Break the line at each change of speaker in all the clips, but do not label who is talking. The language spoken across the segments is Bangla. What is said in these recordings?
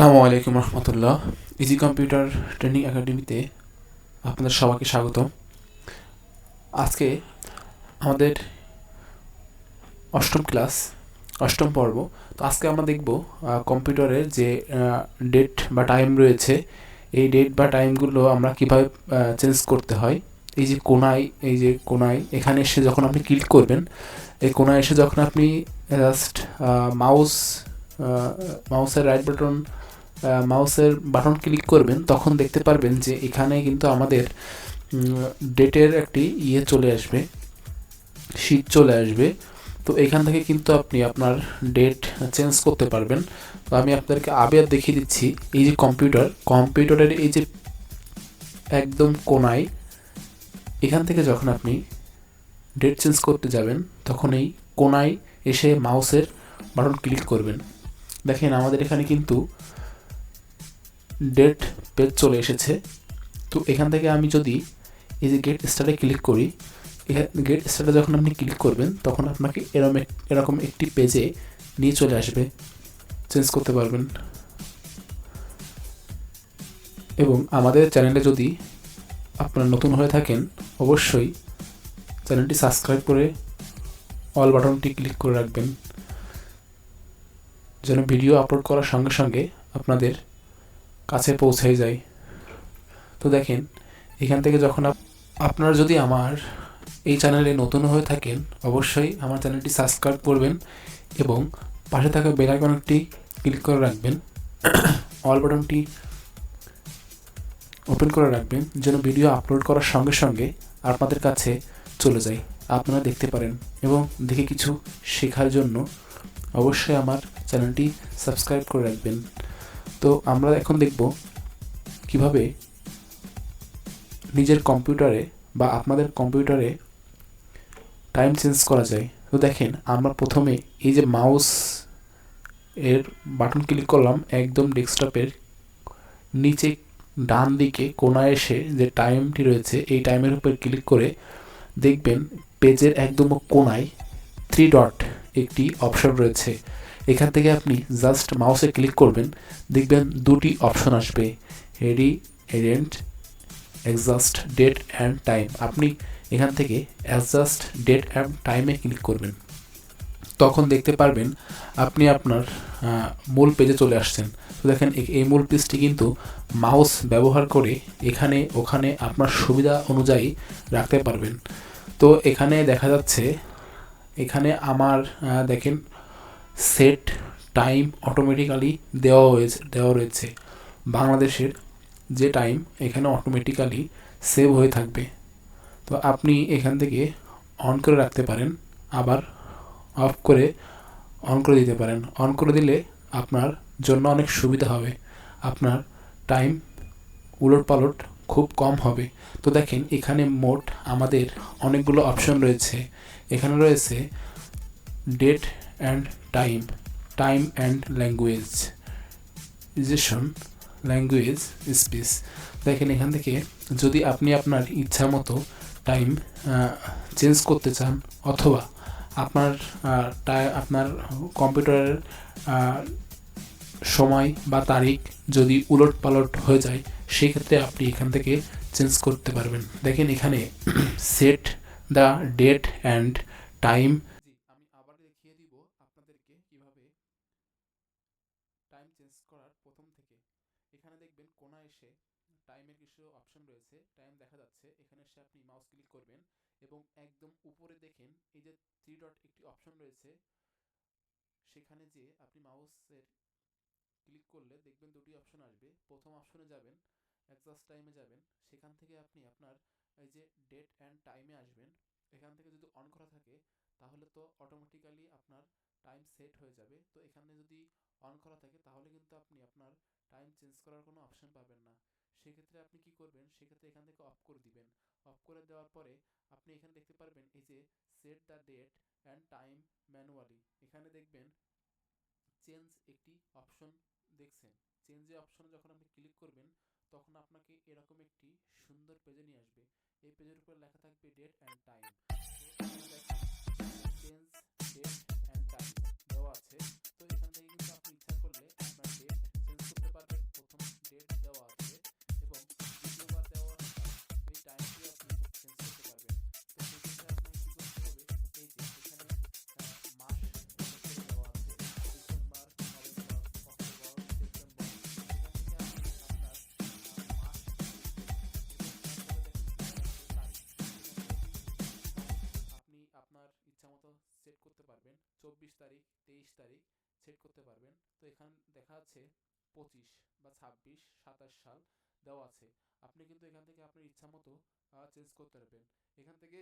আসসালামু আলাইকুম রহমতুল্লাহ। ইজি কম্পিউটার ট্রেনিং একাডেমিতে আপনাদের সবাইকে স্বাগত আজকে আমাদের অষ্টম ক্লাস, অষ্টম পর্ব। তো আজকে আমরা দেখব কম্পিউটারের যে ডেট বা টাইম রয়েছে, এই ডেট বা টাইমগুলো আমরা কীভাবে চেঞ্জ করতে হয়। এই যে কোনায়, এই যে কোনায়, এখানে এসে যখন আপনি ক্লিক করবেন, এই কোনায় এসে যখন আপনি জাস্ট মাউস মাউসের রাইট বাটন মাউসের বাটন ক্লিক করবেন, তখন দেখতে পারবেন যে এখানে কিন্তু আমাদের ডেটের একটি ইয়ে চলে আসবে শীট চলে আসবে। তো এখান থেকে কিন্তু আপনি আপনার ডেট চেঞ্জ করতে পারবেন। তো আমি আপনাদেরকে আবার দেখিয়ে দিচ্ছি, এই যে কম্পিউটার কম্পিউটারের এই যে একদম কোনায়, এখান থেকে যখন আপনি ডেট চেঞ্জ করতে যাবেন, তখন এই কোনায় এসে মাউসের বাটন ক্লিক করবেন। দেখেন আমাদের এখানে কিন্তু ডেট পেজ চলে এসেছে। তো এখান থেকে আমি যদি এই যে গেট স্টার্টে ক্লিক করি গেট স্টার্টে যখন আপনি ক্লিক করবেন, তখন আপনাকে এরকম এরকম একটি পেজে নিয়ে চলে আসবে। চেঞ্জ করতে পারবেন। এবং আমাদের চ্যানেলে যদি আপনারা নতুন হয়ে থাকেন, অবশ্যই চ্যানেলটি সাবস্ক্রাইব করে অল বাটনটি ক্লিক করে রাখবেন। যেন ভিডিও আপলোড করার সঙ্গে সঙ্গে আপনাদের কাছে পৌঁছে যায় তো দেখেন, এখান থেকে যখন আপনারা যদি আমার এই চ্যানেলে নতুন হয়ে থাকেন, অবশ্যই আমার চ্যানেলটি সাবস্ক্রাইব করবেন এবং পাশে থাকা বেল আইকনটি ক্লিক করে রাখবেন, অল বাটনটি ওপেন করে রাখবেন, যেন ভিডিও আপলোড করার সঙ্গে সঙ্গে আপনাদের কাছে চলে যায়, আপনারা দেখতে পারেন। এবং দেখে কিছু শেখার জন্য অবশ্যই আমার চ্যানেলটি সাবস্ক্রাইব করে রাখবেন। তো আমরা এখন দেখব কীভাবে নিজের কম্পিউটারে বা আপনাদের কম্পিউটারে টাইম চেঞ্জ করা যায়। তো দেখেন, আমরা প্রথমে এই যে মাউস এর বাটন ক্লিক করলাম, একদম ডেস্কটপের নিচে ডান দিকে কোনায় এসে যে টাইমটি রয়েছে, এই টাইমের উপর ক্লিক করে দেখবেন পেজের একদম কোনায় থ্রি ডট একটি অপশন রয়েছে। এখান থেকে আপনি জাস্ট মাউসে ক্লিক করবেন, দেখবেন দুটি অপশন আসবে হেডি এডেন্ট অ্যাডজাস্ট ডেট অ্যান্ড টাইম আপনি এখান থেকে অ্যাডজাস্ট ডেট অ্যান্ড টাইমে ক্লিক করবেন। তখন দেখতে পারবেন আপনি আপনার মূল পেজে চলে আসছেন। তো দেখেন এই মূল পেজটি কিন্তু মাউস ব্যবহার করে এখানে, ওখানে আপনার সুবিধা অনুযায়ী রাখতে পারবেন। তো এখানে দেখা যাচ্ছে, এখানে আমার দেখেন সেট টাইম অটোমেটিক্যালি দেওয়া হয়েছে, দেওয়া রয়েছে। বাংলাদেশের যে টাইম এখানে অটোমেটিক্যালি সেভ হয়ে থাকবে। তো আপনি এখান থেকে অন করে রাখতে পারেন, আবার অফ করে অন করে দিতে পারেন। অন করে দিলে আপনার জন্য অনেক সুবিধা হবে। আপনার টাইম উলট পালট খুব কম হবে। তো দেখেন, এখানে মোট আমাদের অনেকগুলো অপশন রয়েছে। এখানে রয়েছে date and time time and language ইজেশন ল্যাঙ্গুয়েজ স্পিচ দেখেন, এখান থেকে যদি আপনি আপনার ইচ্ছা মতো টাইম চেঞ্জ করতে চান, অথবা আপনার আপনার কম্পিউটারের সময় বা তারিখ যদি উলট পালট হয়ে যায় সেই ক্ষেত্রে আপনি এখান থেকে চেঞ্জ করতে পারবেন। দেখেন, এখানে set the date and time আমি আবার দেখিয়ে দিব আপনাদেরকে কীভাবে টাইম চেঞ্জ করার প্রথম থেকে এখানে দেখবেন কোনা এসে টাইমের কিছু অপশন রয়েছে। টাইম দেখা যাচ্ছে। এখানে এসে আপনি মাউস ক্লিক করবেন এবং একদম উপরে দেখেন, এই যে থ্রি ডট একটি অপশন রয়েছে, সেখানে যে আপনি মাউসের ক্লিক করলে দেখবেন দুটি অপশন আসবে। প্রথম অপশনে যাবেন অ্যাডজাস্ট টাইমে যাবেন। সেখান থেকে আপনি আপনার এই যে ডেট অ্যান্ড টাইমে আসবেন। এখান থেকে যদি অন করা থাকে, তাহলে তো অটোমেটিক্যালি আপনার টাইম সেট হয়ে যাবে। তো এখানে যদি অন করা থাকে, তাহলে কিন্তু আপনি আপনার টাইম চেঞ্জ করার কোনো অপশন পাবেন না। সেক্ষেত্রে আপনি কি করবেন? সেক্ষেত্রে এখান থেকে অফ করে দিবেন। অফ করে দেওয়ার পরে আপনি এখানে দেখতে পারবেন এই যে set the date and time manually এখানে দেখবেন চেঞ্জ একটি অপশন দেখছেন। চেঞ্জে অপশনে যখন আপনি ক্লিক করবেন, তখন আপনাকে এরকম একটি সুন্দর পেজে নিয়ে আসবে। এই পেজের উপর লেখা থাকবে date and time change date and time দেওয়া আছে। তো সেট করতে পারবেন। তো এখানে দেখা যাচ্ছে পঁচিশ বা ছাব্বিশ, সাতাশ সাল দেওয়া আছে। আপনি কিন্তু এখান থেকে আপনার ইচ্ছা মতো চেঞ্জ করতে পারবেন। এখান থেকে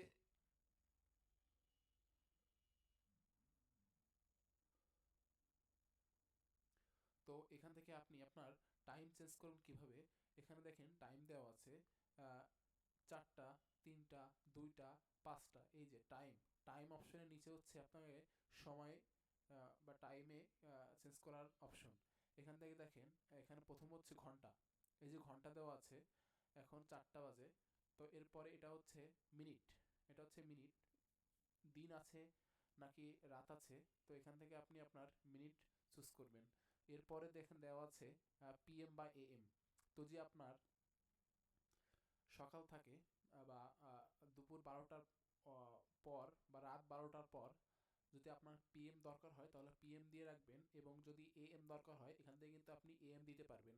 তো এখান থেকে আপনি আপনার টাইম চেঞ্জ করুন কীভাবে? এখানে দেখেন টাইম দেওয়া আছে চারটা, তিনটা, দুইটা, পাঁচটা। এই যে টাইম টাইম অপশনের নিচে হচ্ছে আপনাকে সময় বা টাইমে চেঞ্জ করার অপশন এখান থেকে দেখেন, এখানে প্রথম হচ্ছে ঘণ্টা। এই যে ঘণ্টা দেওয়া আছে, এখন চারটা বাজে। তো এরপরে এটা হচ্ছে মিনিট এটা হচ্ছে মিনিট দিন আছে নাকি রাত আছে? তো এখান থেকে আপনি আপনার মিনিট চুজ করবেন। এরপরে দেখেন দেওয়া আছে পিএম বা এএম তো যে আপনার সকাল থাকে বা দুপুর বারোটার পর বা রাত বারোটার পর যদি আপনার পিএম দরকার হয়, তাহলে পিএম দিয়ে রাখবেন এবং যদি এএম দরকার হয়, এখান থেকে কিন্তু আপনি এএম দিতে পারবেন।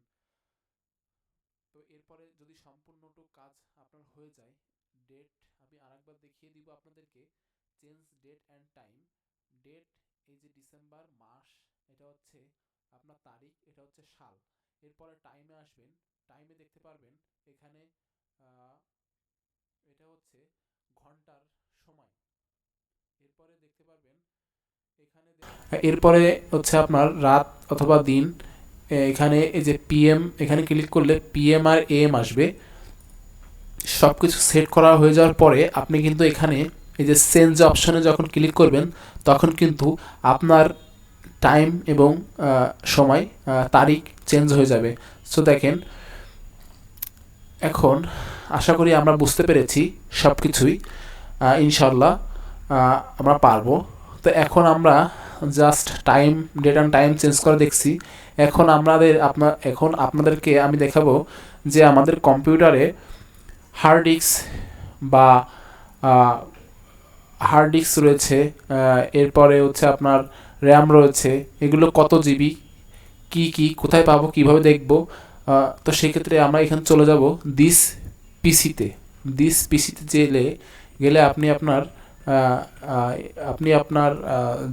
তো এরপরে যদি সম্পূর্ণটুক কাজ আপনার হয়ে যায় ডেট আমি আরেকবার দেখিয়ে দিব আপনাদেরকে change date and time date এই যে ডিসেম্বর মাস, এটা হচ্ছে আপনার তারিখ, এটা হচ্ছে সাল। এরপরে টাইমে আসবেন টাইমে দেখতে পারবেন, এখানে এটা হচ্ছে ঘণ্টার সময়। এখানে এরপরে হচ্ছে আপনার রাত অথবা দিন এখানে এই যে পিএম এখানে ক্লিক করলে পিএম আর এম আসবে। সব কিছু সেট করা হয়ে যাওয়ার পরে আপনি কিন্তু এখানে এই যে চেঞ্জ অপশনে যখন ক্লিক করবেন, তখন কিন্তু আপনার টাইম এবং সময় তারিখ চেঞ্জ হয়ে যাবে। সো দেখেন, এখন আশা করি আমরা বুঝতে পেরেছি সব কিছুই ইনশাল্লাহ আমরা পারব। তো এখন আমরা just time date and time change করে দেখছি। এখন আমাদের আপনার এখন আপনাদেরকে আমি দেখাবো যে আমাদের কম্পিউটারে হার্ড ডিস্ক বা হার্ড ডিস্ক রয়েছে এরপরে হচ্ছে আপনার র্যাম রয়েছে, এগুলো কত জিবি কি কি, কোথায় পাবো, কীভাবে দেখব তো সেক্ষেত্রে আমরা এখানে চলে যাব দিস পিসিতে দিস পিসিতে গেলে গেলে আপনি আপনার আপনি আপনার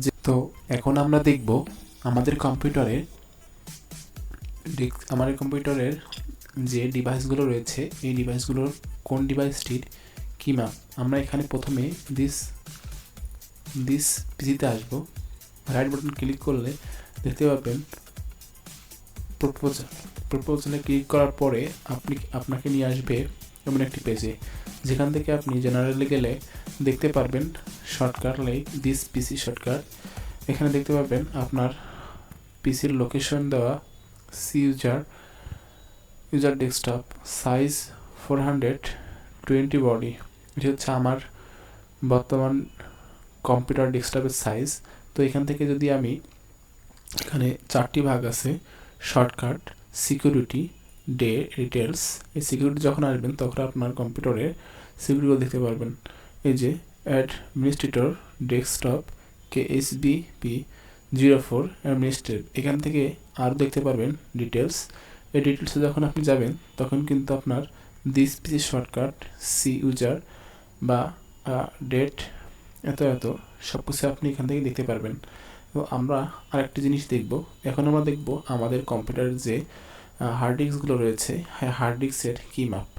যে তো এখন আমরা দেখব আমাদের কম্পিউটারে আমাদের কম্পিউটারের যে ডিভাইসগুলো রয়েছে, এই ডিভাইসগুলোর কোন ডিভাইসটির কি মাপ আমরা এখানে প্রথমে দিস দিস পিসিতে আসব। রাইট বাটন ক্লিক করলে দেখতে পাবেন প্রপোজাল প্রপোজালে ক্লিক করার পরে আপনি আপনাকে নিয়ে আসবে এমন একটি পেজে যেখান থেকে আপনি জেনারেলে গেলে দেখতে পারবেন shortcut like this PC shortcut এখানে দেখতে পাবেন আপনার পিসির লোকেশন দেওয়া C user user desktop size four hundred twenty body এটি হচ্ছে আমার বর্তমান কম্পিউটার ডেস্কটপের সাইজ তো এখান থেকে যদি আমি এখানে চারটি ভাগ আছে শর্টকাট সিকিউরিটি ডে ডিটেলস এই সিকিউরিটি যখন আসবেন, তখন আপনার কম্পিউটারে সিকিউরিটিগুলো দেখতে পারবেন। এই যে administrator desktop K S P zero four administrate এখান থেকে আরও দেখতে পারবেন ডিটেলস এই ডিটেলসে যখন আপনি যাবেন, তখন কিন্তু আপনার this PC shortcut C user বা ডেট এত এত সব কিছু আপনি এখান থেকে দেখতে পারবেন। তো আমরা আরেকটি জিনিস দেখব। এখন আমরা দেখব আমাদের কম্পিউটারের যে হার্ড ডিস্কগুলো রয়েছে হ্যাঁ হার্ড ডিস্কের কী মাপ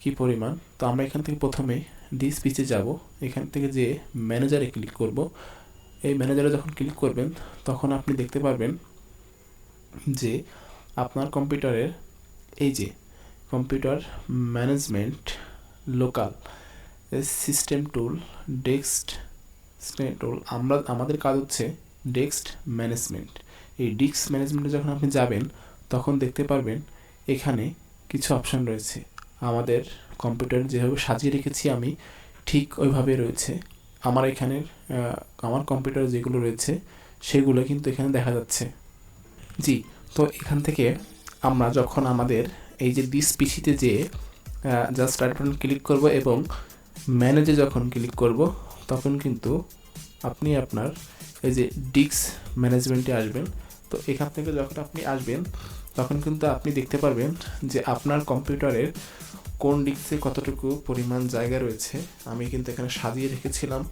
কী পরিমাণ। তো আমরা এখান থেকে প্রথমে ডিস পিচে যাব, এখান থেকে যে ম্যানেজারে ক্লিক করব, এই ম্যানেজারে যখন ক্লিক করবেন, তখন আপনি দেখতে পারবেন যে আপনার কম্পিউটারের এই যে computer management local system tool desk tool আমরা, আমাদের কাজ হচ্ছে ডেস্ক ম্যানেজমেন্ট এই ডিস্ক ম্যানেজমেন্টে যখন আপনি যাবেন, তখন দেখতে পারবেন এখানে কিছু অপশান রয়েছে। আমাদের কম্পিউটার যেভাবে সাজিয়ে রেখেছি আমি, ঠিক ওইভাবে রয়েছে। আমার এখানের আমার কম্পিউটার যেগুলো রয়েছে, সেগুলো কিন্তু এখানে দেখা যাচ্ছে। জি, তো এখান থেকে আমরা যখন আমাদের এই যে ডিস পিসিতে যে জাস্ট রাইট বাটন ক্লিক করব এবং ম্যানেজে যখন ক্লিক করব, তখন কিন্তু আপনি আপনার এই যে ডিস্ক ম্যানেজমেন্টে আসবেন। তো এখান থেকে যখন আপনি আসবেন, তখন কিন্তু আপনি দেখতে পারবেন যে আপনার কম্পিউটারের কোন ডিস্কে কতটুকু পরিমাণ জায়গা রয়েছে, আমি কিন্তু এখানে সাজিয়ে রেখেছিলাম।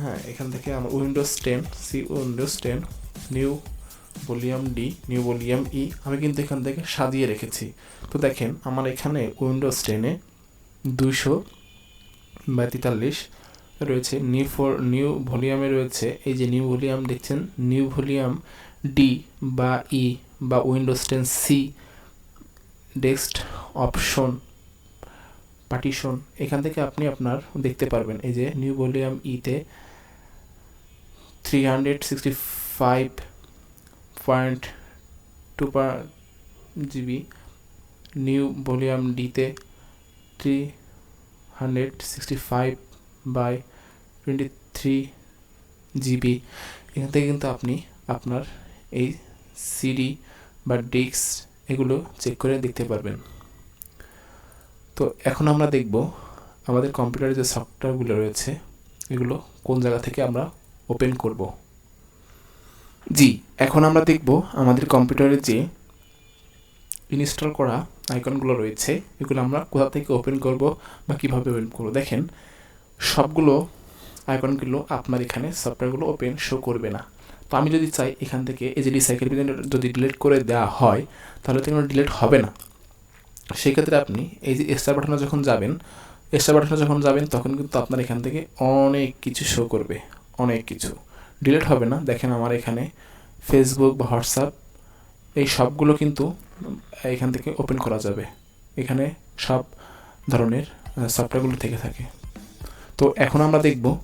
হ্যাঁ এখান থেকে আমার Windows ten C Windows ten, new volume D new volume E আমি কিন্তু এখান থেকে সাজিয়ে রেখেছি। তো দেখেন, আমার এখানে উইন্ডোজ টেনে দুইশো বা তেতাল্লিশ রয়েছে, নিউ ফোর, নিউ ভলিউমে রয়েছে, এই যে নিউ ভলিউম দেখছেন, নিউ ভলিউম ডি বা ই বা Windows ten C desk option partition এখান থেকে আপনি আপনার দেখতে পারবেন। এই যে নিউ ভলিউম ইতে three hundred sixty five point two GB new volume ডিতে three hundred sixty five by twenty three GB এখান থেকে কিন্তু আপনি আপনার এই সিডি বা ডিস্ক এগুলো চেক করে দেখতে পারবেন। তো এখন আমরা দেখব আমাদের কম্পিউটারে যে সফটওয়্যারগুলো রয়েছে, এগুলো কোন জায়গা থেকে আমরা ওপেন করব। জি, এখন আমরা দেখব আমাদের কম্পিউটারে যে ইনস্টল করা আইকনগুলো রয়েছে, এগুলো আমরা কোথা থেকে ওপেন করব বা কীভাবে ওপেন করব। দেখেন, সবগুলো আইকনগুলো আপনার এখানে সফটওয়্যারগুলো ওপেন শো করবে না। তো আমি যদি চাই এখান থেকে এই যে রিসাইকেল যদি ডিলিট করে দেওয়া হয়, তাহলে তো ডিলিট হবে না। সেই ক্ষেত্রে আপনি এই যে স্টার বাটনে যখন যাবেন স্টার বাটনে যখন যাবেন, তখন কিন্তু আপনার এখান থেকে অনেক কিছু শো করবে। অনেক কিছু। ডিলিট হবে না। দেখেন আমার এখানে ফেসবুক বা হোয়াটসঅ্যাপ এই সবগুলো কিন্তু এখান থেকে ওপেন করা যাবে। এখানে সব ধরনের সফটওয়্যারগুলো থেকে থাকে। তো এখন আমরা দেখব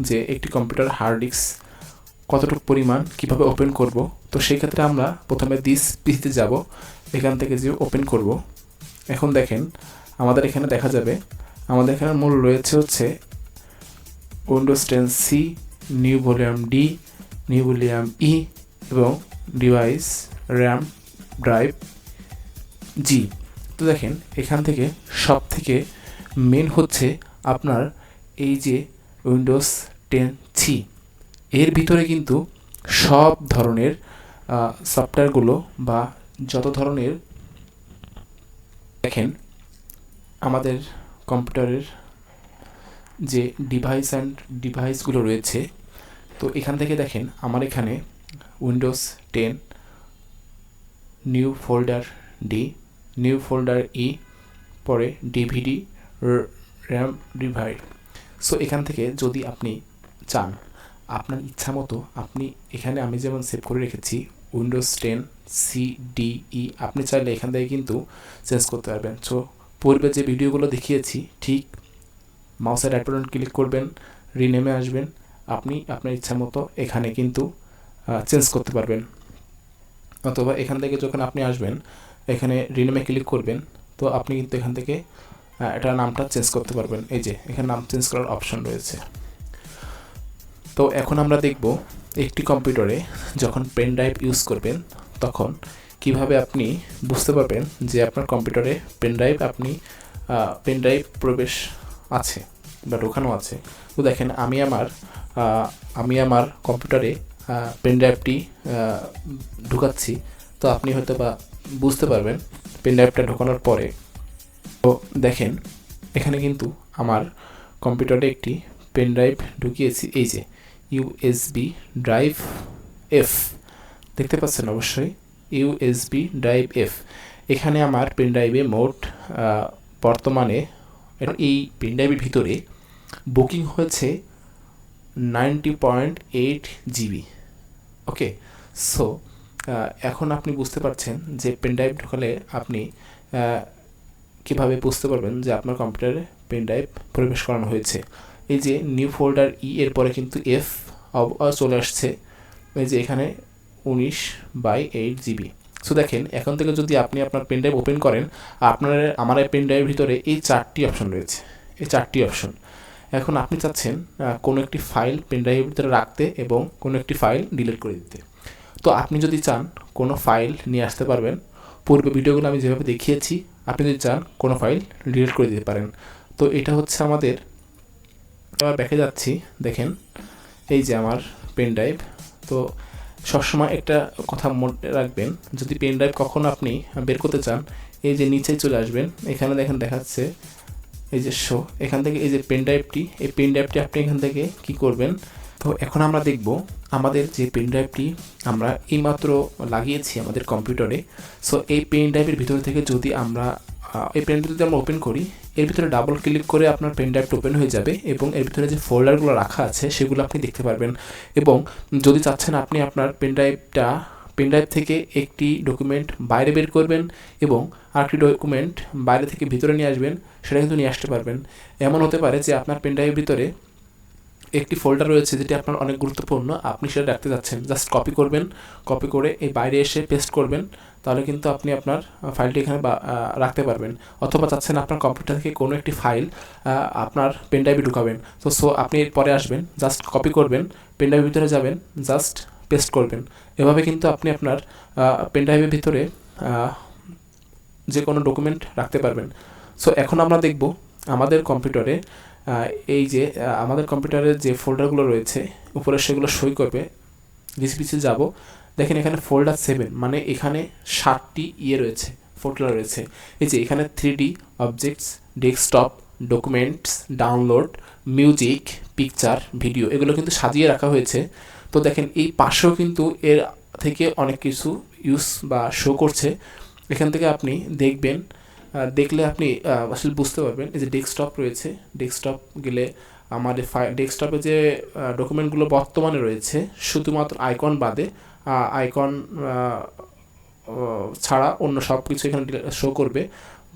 যে একটি কম্পিউটার হার্ড ডিস্ক কতটুকু পরিমাণ কীভাবে ওপেন করব। তো সেই ক্ষেত্রে আমরা প্রথমে দিস পিসিতে যাব। এখান থেকে যে ওপেন করব এখন দেখেন, আমাদের এখানে দেখা যাবে, আমাদের এখানে মূল রয়েছে হচ্ছে Windows ten C new volume D new volume E এবং ডিভাইস র্যাম ড্রাইভ জি তো দেখেন, এখান থেকে সব থেকে মেন হচ্ছে আপনার এই যে উইন্ডোজ টেন সি এর ভিতরে কিন্তু সব ধরনের সফটওয়্যারগুলো বা যত ধরনের দেখেন, আমাদের কম্পিউটারের যে ডিভাইস অ্যান্ড ডিভাইসগুলো রয়েছে, তো এখান থেকে দেখেন, আমার এখানে Windows ten new folder D new folder E পরে ডিভিডি র্যাম ডিভাইড সো এখান থেকে যদি আপনি চান আপনার ইচ্ছা মতো আপনি এখানে আমি যেমন সেভ করে রেখেছি Windows ten C D E আপনি চাইলে এখান থেকে কিন্তু চেঞ্জ করতে পারবেন। সো পূর্বে যে ভিডিওগুলো দেখিয়েছি, ঠিক মাউসের রাইট ক্লিক করবেন রিনেমে আসবেন, আপনি আপনার ইচ্ছা মতো এখানে কিন্তু চেঞ্জ করতে পারবেন। অথবা এখান থেকে যখন আপনি আসবেন, এখানে রিনেমে ক্লিক করবেন, তো আপনি কিন্তু এখান থেকে এটা নামটা চেঞ্জ করতে পারবেন। এই যে, এখানে নাম চেঞ্জ করার অপশন রয়েছে। তো এখন আমরা দেখব একটি কম্পিউটারে যখন পেন ড্রাইভ ইউজ করবেন, তখন কীভাবে আপনি বুঝতে পারবেন যে আপনার কম্পিউটারে পেন ড্রাইভ আপনি পেন ড্রাইভ প্রবেশ আছে বা ঢোকানো আছে। তো দেখেন আমি আমার আমি আমার কম্পিউটারে পেন ড্রাইভটি ঢুকাচ্ছি। তো আপনি হয়তো বা বুঝতে পারবেন পেন ড্রাইভটা ঢোকানোর পরে। তো দেখেন, এখানে কিন্তু আমার কম্পিউটারে একটি পেন ড্রাইভ ঢুকিয়েছি। এই যে ইউএসবি ড্রাইভ এফ দেখতে পাচ্ছেন অবশ্যই ইউএসবি ড্রাইভ এফ এখানে আমার পেন ড্রাইভে মোট বর্তমানে এই পেন ড্রাইভের ভিতরে বুকিং হয়েছে ninety point eight GB okay so এখন আপনি বুঝতে পারছেন যে পেন ড্রাইভ ঢোকালে আপনি কীভাবে বুঝতে পারবেন যে আপনার কম্পিউটারে পেন ড্রাইভ প্রবেশ করানো হয়েছে। এই যে নিউ ফোল্ডার ই এর পরে কিন্তু এফ চলে আসছে। এই যে এখানে উনিশ বাই এইট জিবি সো দেখেন, এখন থেকে যদি আপনি আপনার পেন ড্রাইভ ওপেন করেন, আপনার, আমার এই পেন ড্রাইভের ভিতরে এই চারটি অপশন রয়েছে। এই চারটি অপশন এখন আপনি চাচ্ছেন কোনো একটি ফাইল পেন ড্রাইভের ভিতরে রাখতে এবং কোনো একটি ফাইল ডিলিট করে দিতে। তো আপনি যদি চান কোনো ফাইল নিয়ে আসতে পারবেন, পূর্বে ভিডিওগুলো আমি যেভাবে দেখিয়েছি, আপনি যদি চান কোনো ফাইল ডিলিট করে দিতে পারেন। তো এটা হচ্ছে আমাদের এবার ব্যাকে যাচ্ছি, দেখেন, এই যে আমার পেন ড্রাইভ তো সবসময় একটা কথা মনে রাখবেন, যদি পেন ড্রাইভ কখনো আপনি বের করতে চান, এই যে নিচে চলে আসবেন, এখানে দেখেন দেখাচ্ছে, এই যে শো এখান থেকে এই যে পেন ড্রাইভটি এই পেন ড্রাইভটি আপনি এখান থেকে কি করবেন? তো এখন আমরা দেখব, আমাদের যে পেন ড্রাইভটি আমরা এইমাত্র লাগিয়েছি আমাদের কম্পিউটারে সো এই পেন ড্রাইভের ভিতর থেকে যদি আমরা এই পেন ড্রাইভ যদি আমরা ওপেন করি এর ভিতরে ডাবল ক্লিক করে আপনার পেন ড্রাইভটা ওপেন হয়ে যাবে এবং এর ভিতরে যে ফোল্ডারগুলো রাখা আছে, সেগুলো আপনি দেখতে পারবেন। এবং যদি চাচ্ছেন আপনি আপনার পেন ড্রাইভটা পেন ড্রাইভ থেকে একটি ডকুমেন্ট বাইরে বের করবেন এবং আরেকটি ডকুমেন্ট বাইরে থেকে ভিতরে নিয়ে আসবেন, সেটা কিন্তু নিয়ে আসতে পারবেন। এমন হতে পারে যে আপনার পেন ড্রাইভের ভিতরে একটি ফোল্ডার রয়েছে যেটি আপনার অনেক গুরুত্বপূর্ণ, আপনি সেটা রাখতে যাচ্ছেন। জাস্ট কপি করবেন কপি করে এই বাইরে এসে পেস্ট করবেন। তাহলে কিন্তু আপনি আপনার ফাইলটি এখানে রাখতে পারবেন। অথবা চাচ্ছেন আপনার কম্পিউটার থেকে কোনো একটি ফাইল আপনার পেনড্রাইভে ঢুকাবেন। তো সো আপনি পরে আসবেন জাস্ট কপি করবেন পেনড্রাইভের ভিতরে যাবেন জাস্ট পেস্ট করবেন। এভাবে কিন্তু আপনি আপনার পেনড্রাইভের ভিতরে যে কোনো ডকুমেন্ট রাখতে পারবেন। সো এখন আমরা দেখব আমাদের কম্পিউটারে এই যে আমাদের কম্পিউটারের যে ফোল্ডারগুলো রয়েছে, উপরে সেগুলো সই করবে। ডিসপিসে যাব। দেখেন এখানে ফোল্ডার সেভেন মানে এখানে ষাটটি ইয়ে রয়েছে ফোল্ডার রয়েছে। এই যে এখানে three D objects desktop documents download music picture video এগুলো কিন্তু সাজিয়ে রাখা হয়েছে। তো দেখেন এই পাশেও কিন্তু এর থেকে অনেক কিছু ইউজ বা শো করছে। এখান থেকে আপনি দেখবেন দেখলে আপনি আসলে বুঝতে পারবেন, এই যে ডেস্কটপ রয়েছে ডেস্কটপ গেলে আমাদের ডেস্কটপে যে ডকুমেন্টগুলো বর্তমানে রয়েছে, শুধুমাত্র আইকন বাদে আইকন ছাড়া অন্য সব কিছু এখানে শো করবে।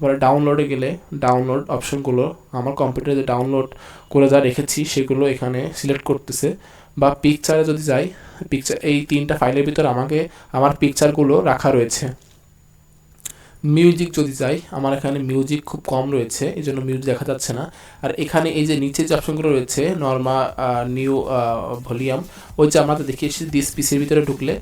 পরে ডাউনলোডে গেলে ডাউনলোড অপশনগুলো আমার কম্পিউটারে যে ডাউনলোড করে যা রেখেছি সেগুলো এখানে সিলেক্ট করতেছে। বা পিকচারে যদি যাই পিকচার এই তিনটা ফাইলের ভিতর আমাকে, আমার পিকচারগুলো রাখা রয়েছে। মিউজিক যদি যাই আমার এখানে মিউজিক খুব কম রয়েছে এই জন্য মিউজিক দেখা যাচ্ছে না। আর এখানে এই যে নিচে যে অপশনগুলো রয়েছে নর্মা নিউ ভলিউম ওই যে আমরা দেখিয়েছি দিস পিসের ভিতরে ঢুকলে,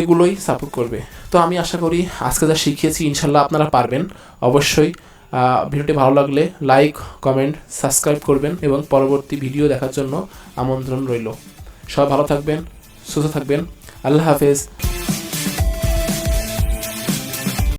এগুলোই সাপোর্ট করবে। তো আমি আশা করি আজকে যা শিখিয়েছি, ইনশাল্লাহ আপনারা পারবেন। অবশ্যই ভিডিওটি ভালো লাগলে লাইক কমেন্ট সাবস্ক্রাইব করবেন এবং পরবর্তী ভিডিও দেখার জন্য আমন্ত্রণ রইল। সবাই ভালো থাকবেন, সুস্থ থাকবেন। আল্লাহ হাফেজ।